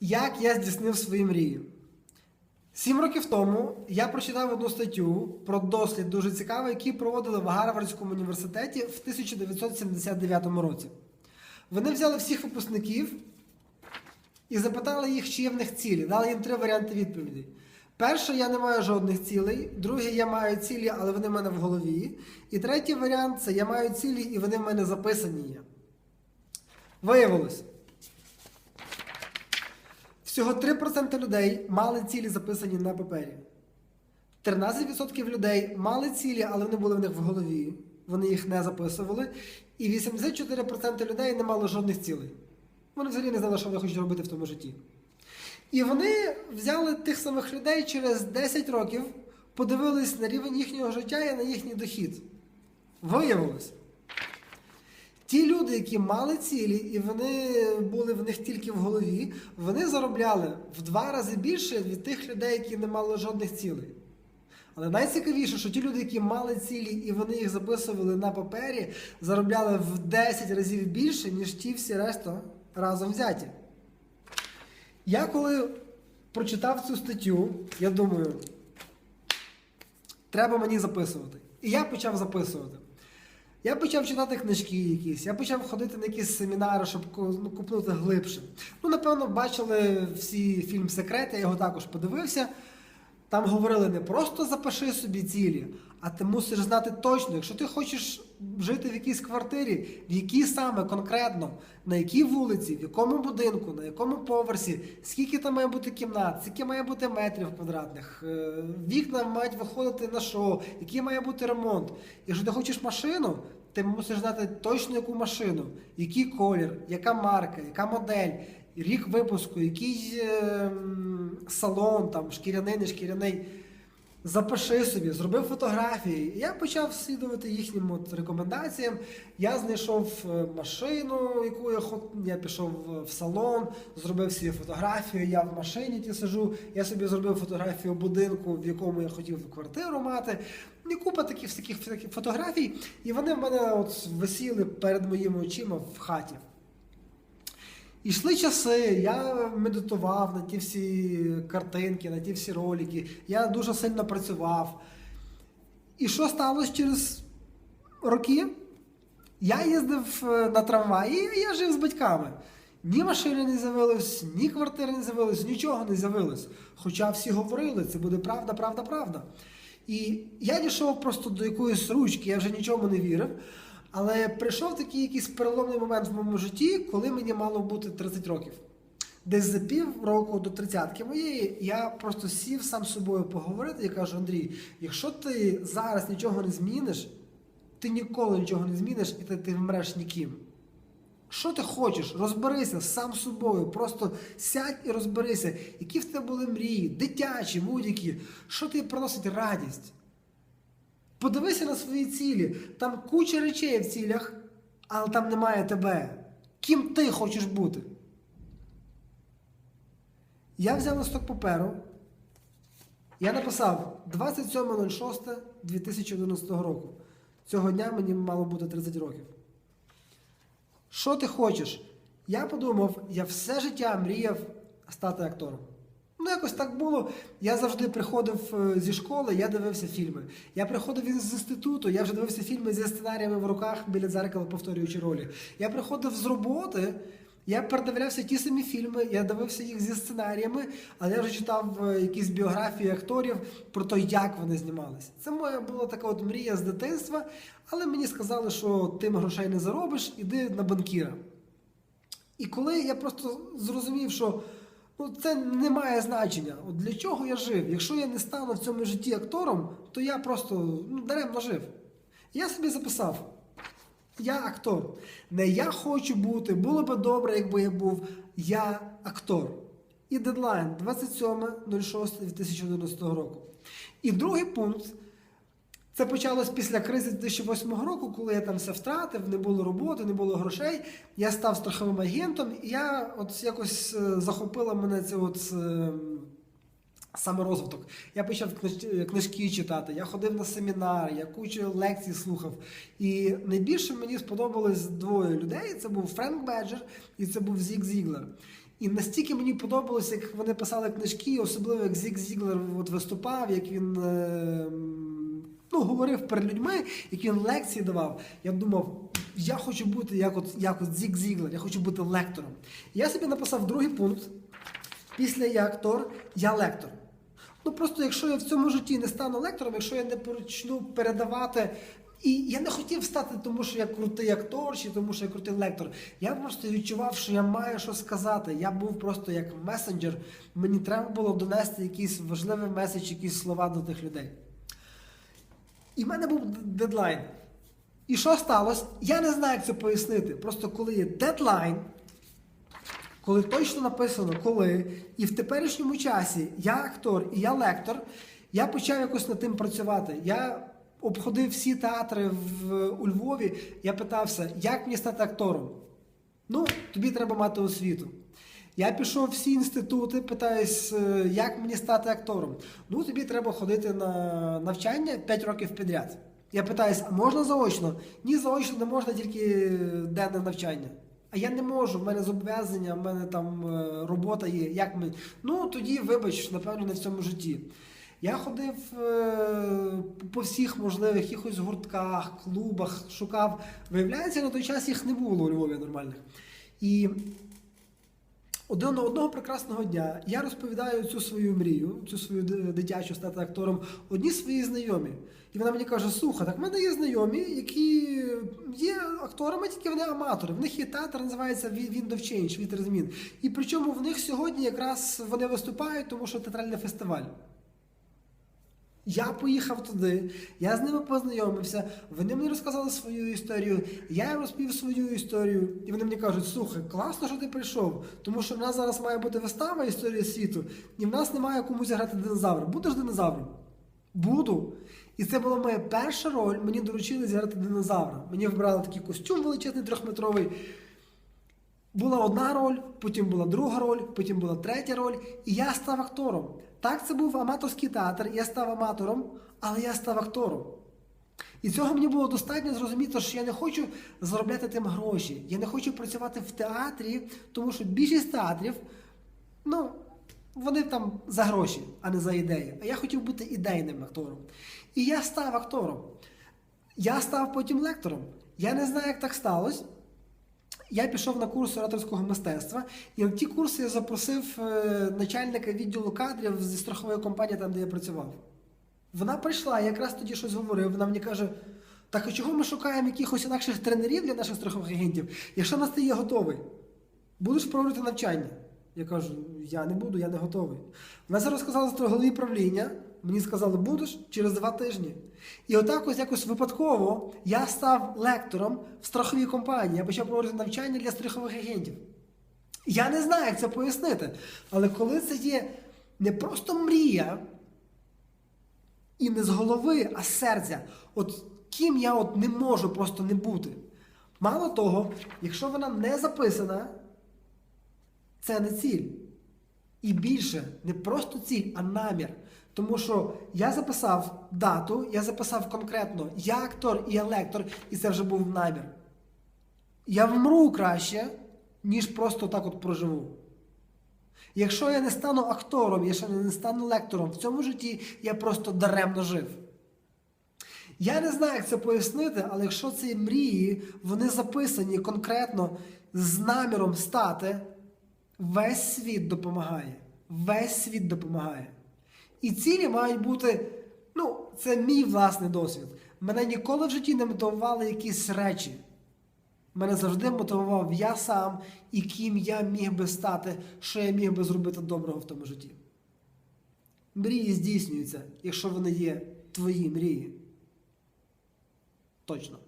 Як я здійснив свої мрії? Сім років тому я прочитав одну статтю про дослід дуже цікавий, який проводили в Гарвардському університеті в 1979 році. Вони взяли всіх випускників і запитали їх, чи є в них цілі. Дали їм три варіанти відповідей. Перше, я не маю жодних цілей. Друге, я маю цілі, але вони в мене в голові. І третій варіант це я маю цілі, і вони в мене записані є. Виявилось. Всього 3% людей мали цілі записані на папері. 13% людей мали цілі, але вони були в них в голові. Вони їх не записували. І 84% людей не мали жодних цілей. Вони взагалі не знали, що вони хочуть робити в тому житті. І вони взяли тих самих людей через 10 років, подивились на рівень їхнього життя і на їхній дохід. Виявилось. Ті люди, які мали цілі, і вони були в них тільки в голові, вони заробляли в два рази більше від тих людей, які не мали жодних цілей. Але найцікавіше, що ті люди, які мали цілі і вони їх записували на папері, заробляли в 10 разів більше, ніж ті всі решта разом взяті. Я коли прочитав цю статтю, я думаю, треба мені записувати. І я почав записувати. Я почав читати книжки якісь, я почав ходити на якісь семінари, щоб ну, купнути глибше. Ну, напевно, бачили всі фільм Секрет, я його також подивився. Там говорили не просто запиши собі цілі, а ти мусиш знати точно, якщо ти хочеш жити в якійсь квартирі, в якій саме конкретно, на якій вулиці, в якому будинку, на якому поверсі, скільки там має бути кімнат, скільки має бути метрів квадратних, е, вікна мають виходити на що, який має бути ремонт. Якщо ти хочеш машину, ти мусиш знати точно яку машину, який колір, яка марка, яка модель, рік випуску, який е, салон, там, шкіряний, не шкіряний. Запиши собі, зробив фотографії. Я почав слідувати їхнім от рекомендаціям. Я знайшов е, машину, яку я хот... я пішов в- в салон, зробив собі фотографію. Я в машині ті сижу. Я собі зробив фотографію будинку, в якому я хотів квартиру мати. І купа таких таких фотографій. І вони в мене от висіли перед моїми очима в хаті. Ішли часи, я медитував на ті всі картинки, на ті всі ролики. Я дуже сильно працював. І що сталося через роки? Я їздив е, на трамваї, і я жив з батьками. Ні машини не з'явилось, ні квартири не з'явилось, нічого не з'явилось. Хоча всі говорили, це буде правда, правда, правда. І я дійшов просто до якоїсь ручки, я вже нічому не вірив. Але прийшов такий якийсь переломний момент в моєму житті, коли мені мало бути 30 років. Десь за пів року до тридцятки моєї я просто сів сам з собою поговорити і кажу: Андрій, якщо ти зараз нічого не зміниш, ти ніколи нічого не зміниш і ти, ти вмреш ніким. Що ти хочеш? Розберися сам з собою. Просто сядь і розберися, які в тебе були мрії, дитячі, будь-які, що тобі приносить радість. Подивися на свої цілі. Там куча речей в цілях, але там немає тебе. Ким ти хочеш бути? Я взяв листок паперу. Я написав 27.06.2011 року. Цього дня мені мало бути 30 років. Що ти хочеш? Я подумав, я все життя мріяв стати актором. Ну, якось так було. Я завжди приходив е, зі школи, я дивився фільми. Я приходив із інституту, я вже дивився фільми зі сценаріями в руках біля дзеркала, повторюючи ролі. Я приходив з роботи, я передивлявся ті самі фільми, я дивився їх зі сценаріями, але я вже читав е, якісь біографії акторів про те, як вони знімалися. Це моя була така от мрія з дитинства, але мені сказали, що ти грошей не заробиш, іди на банкіра. І коли я просто зрозумів, що ну, це не має значення, от для чого я жив? Якщо я не стану в цьому житті актором, то я просто ну, даремно жив. Я собі записав. Я актор. Не я хочу бути, було би добре, якби я був. Я актор. І дедлайн 27.06.2011 року. І другий пункт. Це почалось після кризи 2008 року, коли я там все втратив, не було роботи, не було грошей. Я став страховим агентом, і я от якось е, захопила мене ця от е, саморозвиток. Я почав книжки читати, я ходив на семінари, я кучу лекцій слухав. І найбільше мені сподобалось двоє людей: це був Френк Беджер і це був Зік Зіглер. І настільки мені подобалося, як вони писали книжки, особливо як Зік Зіглер от виступав, як він е, ну, говорив перед людьми, як він лекції давав. Я думав, я хочу бути як от, як от Зік Зіглер, я хочу бути лектором. Я собі написав другий пункт. Після я актор, я лектор. Ну просто якщо я в цьому житті не стану лектором, якщо я не почну передавати. І я не хотів стати, тому що я крутий актор, чи тому що я крутий лектор. Я просто відчував, що я маю що сказати. Я був просто як месенджер. Мені треба було донести якийсь важливий меседж, якісь слова до тих людей. І в мене був дедлайн. І що сталося? Я не знаю, як це пояснити. Просто коли є дедлайн, коли точно написано коли, і в теперішньому часі я актор і я лектор, я почав якось над тим працювати. Я обходив всі театри в, у Львові, я питався, як мені стати актором? Ну, тобі треба мати освіту. Я пішов всі інститути, питаюсь, е, як мені стати актором. Ну, тобі треба ходити на навчання 5 років підряд. Я питаюсь, а можна заочно? Ні, заочно не можна тільки денне навчання. А я не можу, в мене зобов'язання, в мене там е, робота є. Як ми... Ну тоді, вибач, напевно, в цьому житті. Я ходив е, по всіх можливих якихось гуртках, клубах, шукав. Виявляється, на той час їх не було у Львові нормальних. І один одного прекрасного дня я розповідаю цю свою мрію, цю свою дитячу стати актором одній своїй знайомі. І вона мені каже: слухай, так в мене є знайомі, які є акторами, тільки вони аматори. В них є театр, називається Wind of Change, вітер змін. І причому в них сьогодні якраз вони виступають, тому що театральний фестиваль. Я поїхав туди, я з ними познайомився, вони мені розказали свою історію, я їм розповів свою історію, і вони мені кажуть, слухай, класно, що ти прийшов, тому що в нас зараз має бути вистава історії світу, і в нас немає кому зіграти динозавра. Будеш динозавром? Буду. І це була моя перша роль. Мені доручили зіграти динозавра. Мені вибрали такий костюм величезний трьохметровий. Була одна роль, потім була друга роль, потім була третя роль, і я став актором. Так, це був аматорський театр, я став аматором, але я став актором. І цього мені було достатньо зрозуміти, що я не хочу заробляти тим гроші. Я не хочу працювати в театрі, тому що більшість театрів, ну, вони там за гроші, а не за ідеї. А я хотів бути ідейним актором. І я став актором. Я став потім лектором. Я не знаю, як так сталося. Я пішов на курс ораторського мистецтва, і на ті курси я запросив е, начальника відділу кадрів зі страхової компанії, там, де я працював. Вона прийшла, я якраз тоді щось говорив. Вона мені каже: так а чого ми шукаємо якихось інакших тренерів для наших страхових агентів, якщо нас ти є готовий? Будеш проводити навчання? Я кажу, я не буду, я не готовий. Вона зараз сказала з голові правління. Мені сказали, будеш через два тижні. І отак ось якось випадково я став лектором в страховій компанії. Я почав проводити навчання для страхових агентів. Я не знаю, як це пояснити. Але коли це є не просто мрія, і не з голови, а з серця, от ким я от не можу просто не бути. Мало того, якщо вона не записана, це не ціль. І більше не просто ціль, а намір. Тому що я записав дату, я записав конкретно я актор і я лектор, і це вже був намір. Я вмру краще, ніж просто так от проживу. Якщо я не стану актором, якщо я не стану лектором в цьому житті, я просто даремно жив. Я не знаю, як це пояснити, але якщо ці мрії, вони записані конкретно з наміром стати, весь світ допомагає. Весь світ допомагає. І цілі мають бути, ну, це мій власний досвід. Мене ніколи в житті не мотивували якісь речі. Мене завжди мотивував я сам і ким я міг би стати, що я міг би зробити доброго в тому житті. Мрії здійснюються, якщо вони є твої мрії. Точно.